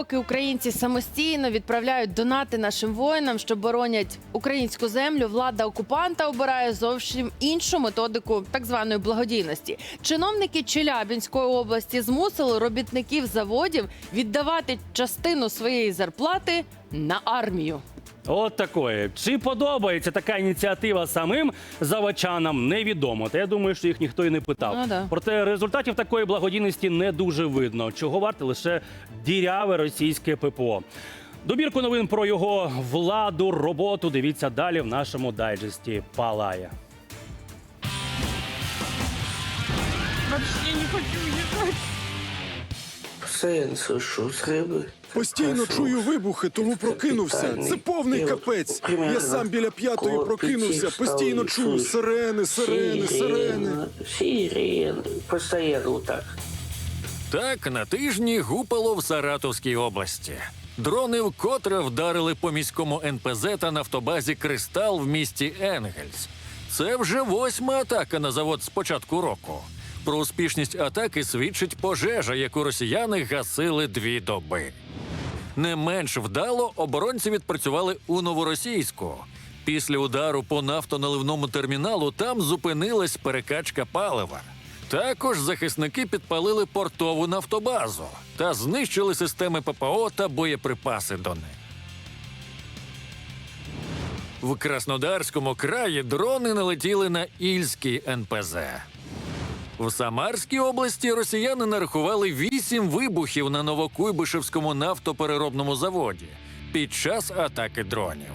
поки українці самостійно відправляють донати нашим воїнам, що боронять українську землю, влада окупанта обирає зовсім іншу методику так званої благодійності. Чиновники Челябінської області змусили робітників заводів віддавати частину своєї зарплати на армію. От такої. Чи подобається така ініціатива самим заводчанам, невідомо. Та я думаю, що їх ніхто і не питав. Ну, да. Проте результатів такої благодійності не дуже видно. Чого варте лише діряве російське ППО. Добірку новин про його владу, роботу. Дивіться далі в нашому дайджесті Палає. Постоянно слышу взрывы. Постійно чую вибухи, тому прокинувся. Це повний капець. Я сам біля п'ятої прокинувся. Постійно чую сирени, сирени, сирени. Сирены. Постоянно вот так. Так на тижні гупало в Саратовській області. Дрони вкотре вдарили по міському НПЗ та нафтобазі Кристал в місті Енгельс. Це вже восьма атака на завод з початку року. Про успішність атаки свідчить пожежа, яку росіяни гасили дві доби. Не менш вдало оборонці відпрацювали у новоросійську. Після удару по нафтоналивному терміналу там зупинилась перекачка палива. Також захисники підпалили портову нафтобазу та знищили системи ППО та боєприпаси до них. В Краснодарському краї дрони налетіли на Ільський НПЗ. В Самарській області росіяни нарахували вісім вибухів на Новокуйбишевському нафтопереробному заводі під час атаки дронів.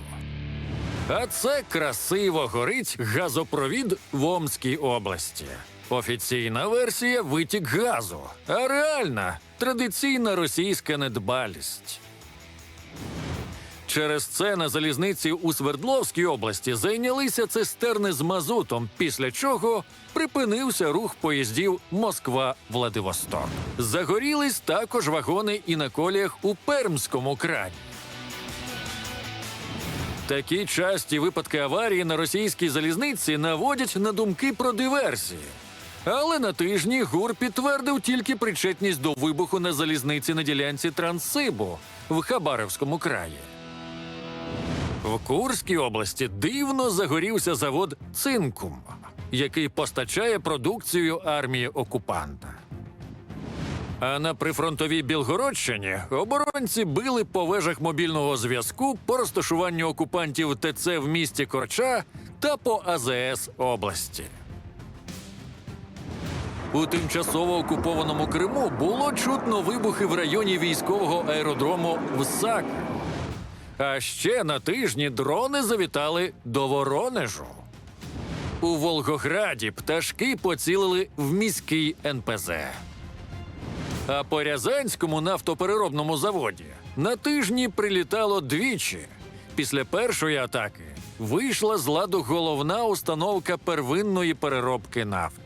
А це красиво горить газопровід в Омській області. Офіційна версія витік газу, а реальна традиційна російська недбалість. Через це на залізниці у Свердловській області зайнялися цистерни з мазутом, після чого припинився рух поїздів Москва-Владивосток. Загорілись також вагони і на коліях у Пермському краї. Такі часті випадки аварії на російській залізниці наводять на думки про диверсії. Але на тижні ГУР підтвердив тільки причетність до вибуху на залізниці на ділянці Транссибу в Хабаровському краї. В Курській області дивно загорівся завод Цинкум, який постачає продукцію армії окупанта. А на прифронтовій Білгородщині оборонці били по вежах мобільного зв'язку по розташуванню окупантів ТЦ в місті Корча та по АЗС області. У тимчасово окупованому Криму було чутно вибухи в районі військового аеродрому в Сак. А ще на тижні дрони завітали до Воронежу. У Волгограді пташки поцілили в міський НПЗ. А по Рязанському нафтопереробному заводі на тижні прилітало двічі. Після першої атаки вийшла з ладу головна установка первинної переробки нафти.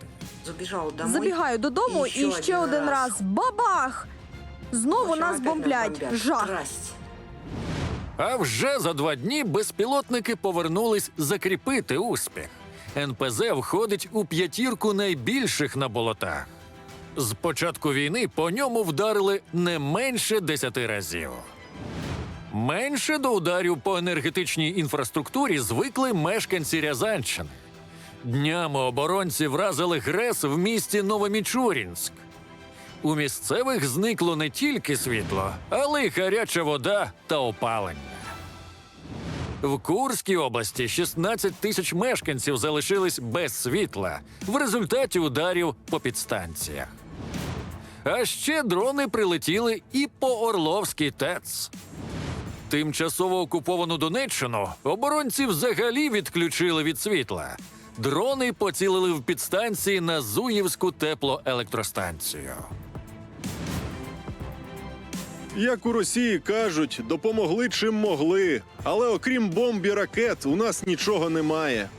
Забігаю додому І і ще один раз. раз. Бабах! Знову нас бомблять. Жах. А вже за два дні безпілотники повернулись закріпити успіх. НПЗ входить у п'ятірку найбільших на болотах. З початку війни по ньому вдарили не менше десяти разів. Менше до ударів по енергетичній інфраструктурі звикли мешканці Рязанщини. Днями оборонці вразили ГРЕС в місті Новомічурінськ. У місцевих зникло не тільки світло, але й гаряча вода та опалення. В Курській області 16 тисяч мешканців залишились без світла в результаті ударів по підстанціях. А ще дрони прилетіли і по Орловській ТЕЦ. Тимчасово окуповану Донеччину оборонці взагалі відключили від світла. Дрони поцілили в підстанції на Зуївську теплоелектростанцію. Як у Росії кажуть, допомогли чим могли. Але окрім бомб і ракет, у нас нічого немає.